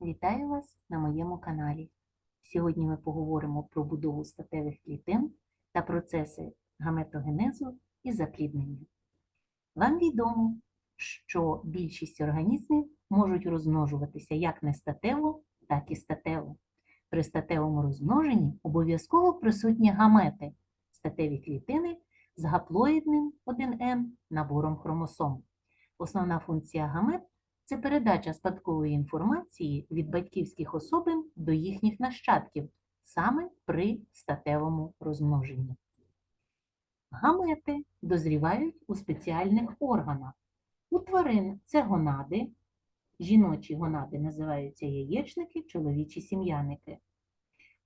Вітаю вас на моєму каналі. Сьогодні ми поговоримо про будову статевих клітин та процеси гаметогенезу і запліднення. Вам відомо, що більшість організмів можуть розмножуватися як нестатево, так і статево. При статевому розмноженні обов'язково присутні гамети статеві клітини з гаплоїдним 1Н набором хромосом. Основна функція гамет це передача спадкової інформації від батьківських особин до їхніх нащадків саме при статевому розмноженні. Гамети дозрівають у спеціальних органах. У тварин це гонади, жіночі гонади називаються яєчники, чоловічі сім'яники.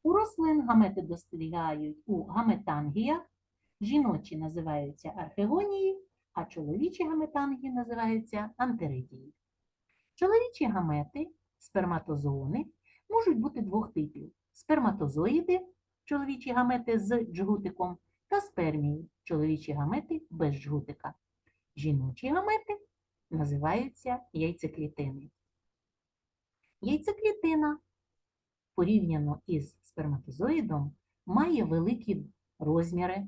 У рослин гамети достигають у гаметангіях, жіночі називаються архегонії, а чоловічі гаметангії називаються антеридії. Чоловічі гамети, сперматозоони, можуть бути двох типів: сперматозоїди, чоловічі гамети з джгутиком, та спермії, чоловічі гамети без джгутика. Жіночі гамети називаються яйцеклітини. Яйцеклітина, порівняно із сперматозоїдом, має великі розміри.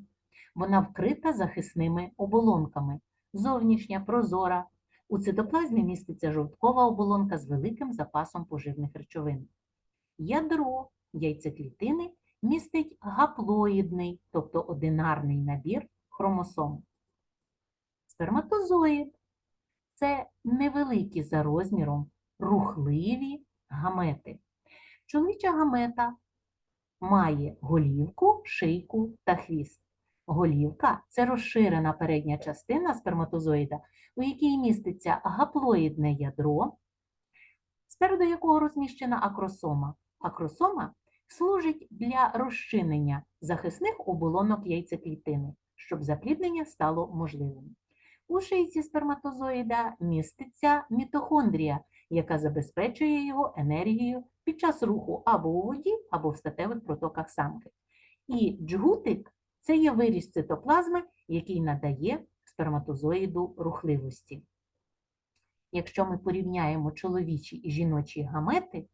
Вона вкрита захисними оболонками, зовнішня, прозора, у цитоплазмі міститься жовткова оболонка з великим запасом поживних речовин. Ядро яйцеклітини містить гаплоїдний, тобто одинарний набір хромосом. Сперматозоїд це невеликі за розміром рухливі гамети. Чоловіча гамета має голівку, шийку та хвіст. Голівка це розширена передня частина сперматозоїда, у якій міститься гаплоїдне ядро, спереду якого розміщена акросома. Акросома служить для розчинення захисних оболонок яйцеклітини, щоб запліднення стало можливим. У шийці сперматозоїда міститься мітохондрія, яка забезпечує його енергією під час руху або у воді, або в статевих протоках самки. І джгутик це є виріс цитоплазми, який надає сперматозоїду рухливості. Якщо ми порівняємо чоловічі і жіночі гамети,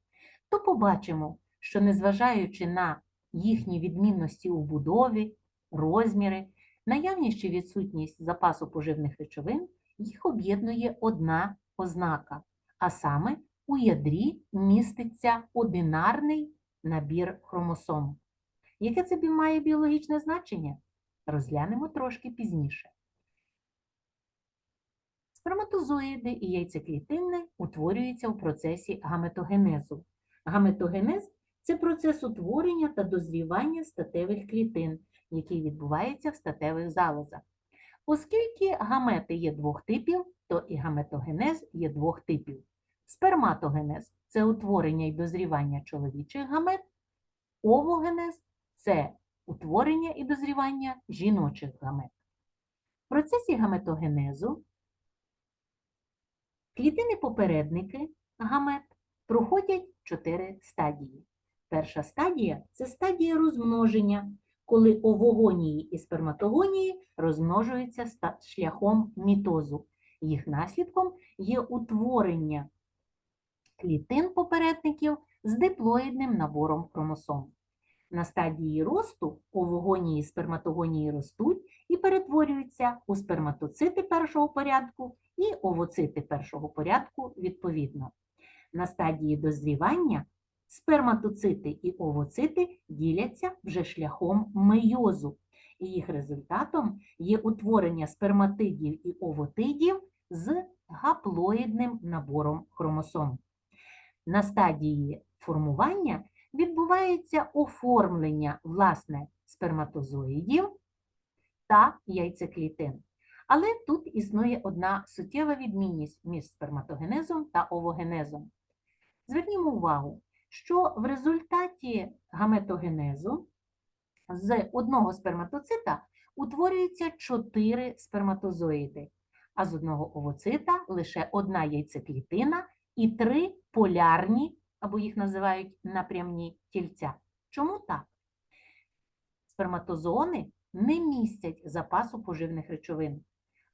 то побачимо, що незважаючи на їхні відмінності у будові, розміри, наявність чи відсутність запасу поживних речовин, їх об'єднує одна ознака, а саме у ядрі міститься одинарний набір хромосом. Яке це має біологічне значення? Розглянемо трошки пізніше. Сперматозоїди і яйцеклітини утворюються в процесі гаметогенезу. Гаметогенез це процес утворення та дозрівання статевих клітин, який відбувається в статевих залозах. Оскільки гамети є двох типів, то і гаметогенез є двох типів. Сперматогенез це утворення і дозрівання чоловічих гамет, овогенез це утворення і дозрівання жіночих гамет. В процесі гаметогенезу клітини-попередники гамет проходять чотири стадії. Перша стадія це стадія розмноження, коли овогонії і сперматогонії розмножуються шляхом мітозу. Їх наслідком є утворення клітин попередників з диплоїдним набором хромосом. На стадії росту овогонії і сперматогонії ростуть і перетворюються у сперматоцити першого порядку і овоцити першого порядку відповідно. На стадії дозрівання сперматоцити і овоцити діляться вже шляхом мейозу, і їх результатом є утворення сперматидів і овотидів з гаплоїдним набором хромосом. На стадії формування відбувається оформлення власне сперматозоїдів та яйцеклітин. Але тут існує одна суттєва відмінність між сперматогенезом та овогенезом. Звернімо увагу, що в результаті гаметогенезу з одного сперматоцита утворюється чотири сперматозоїди, а з одного овоцита лише одна яйцеклітина і три полярні, або їх називають напрямні тільця. Чому так? Сперматозони не містять запасу поживних речовин.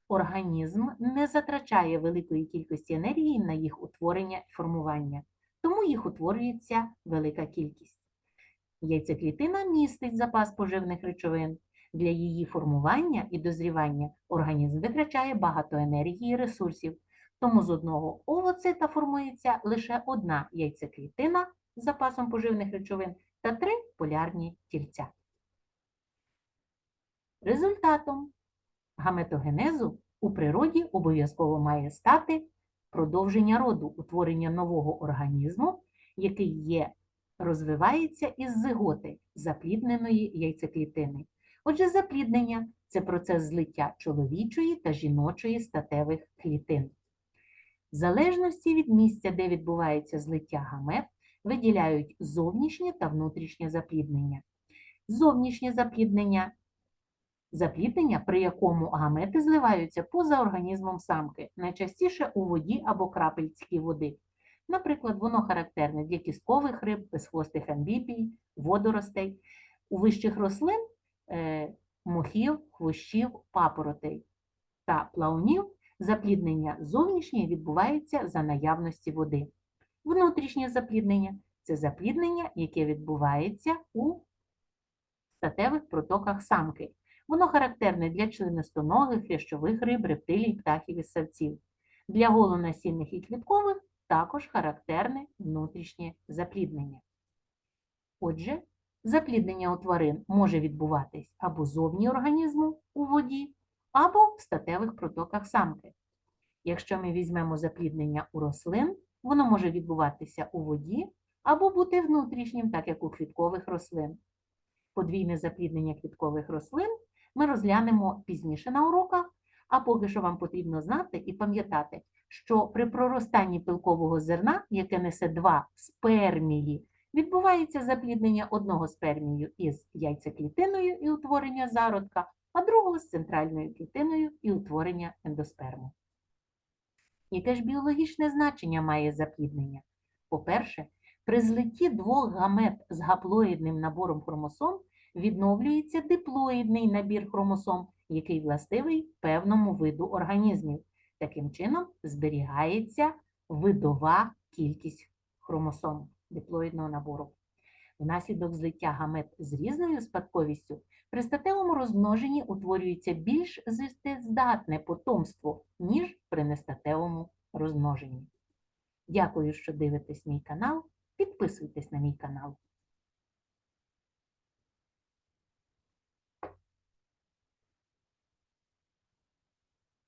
Організм не затрачає великої кількості енергії на їх утворення і формування. тому їх утворюється велика кількість. Яйцеклітина містить запас поживних речовин. Для її формування і дозрівання організм витрачає багато енергії і ресурсів, тому з одного овоцита формується лише одна яйцеклітина з запасом поживних речовин та три полярні тільця. Результатом гаметогенезу у природі обов'язково має стати продовження роду, утворення нового організму, який є, розвивається із зиготи заплідненої яйцеклітини. Отже, запліднення це процес злиття чоловічої та жіночої статевих клітин. В залежності від місця, де відбувається злиття гамет, виділяють зовнішнє та внутрішнє запліднення. Зовнішнє запліднення запліднення, при якому гамети зливаються поза організмом самки, найчастіше у воді або крапельці води. Наприклад, воно характерне для кісткових риб, безхвостих амбібій, водоростей, у вищих рослин е, мохів, хвощів, папоротей та плавнів запліднення зовнішнє відбувається за наявності води. Внутрішнє запліднення це запліднення, яке відбувається у статевих протоках самки. Воно характерне для членистоногих, хрящових риб, рептилій, птахів і савців. Для голонасільних і квіткових також характерне внутрішнє запліднення. Отже, запліднення у тварин може відбуватись або зовні організму у воді, або в статевих протоках самки. Якщо ми візьмемо запліднення у рослин, воно може відбуватися у воді або бути внутрішнім, так як у квіткових рослин. Подвійне запліднення квіткових рослин ми розглянемо пізніше на уроках, а поки що вам потрібно знати і пам'ятати, що при проростанні пилкового зерна, яке несе два спермії, відбувається запліднення одного спермію із яйцеклітиною і утворення зародка, а другого з центральною клітиною і утворення ендосперму. Яке ж біологічне значення має запліднення? По-перше, при злитті двох гамет з гаплоїдним набором хромосом відновлюється диплоїдний набір хромосом, який властивий певному виду організмів. Таким чином зберігається видова кількість хромосом диплоїдного набору. Внаслідок злиття гамет з різною спадковістю при статевому розмноженні утворюється більш здатне потомство, ніж при нестатевому розмноженні. Дякую, що дивитесь мій канал. Підписуйтесь на мій канал.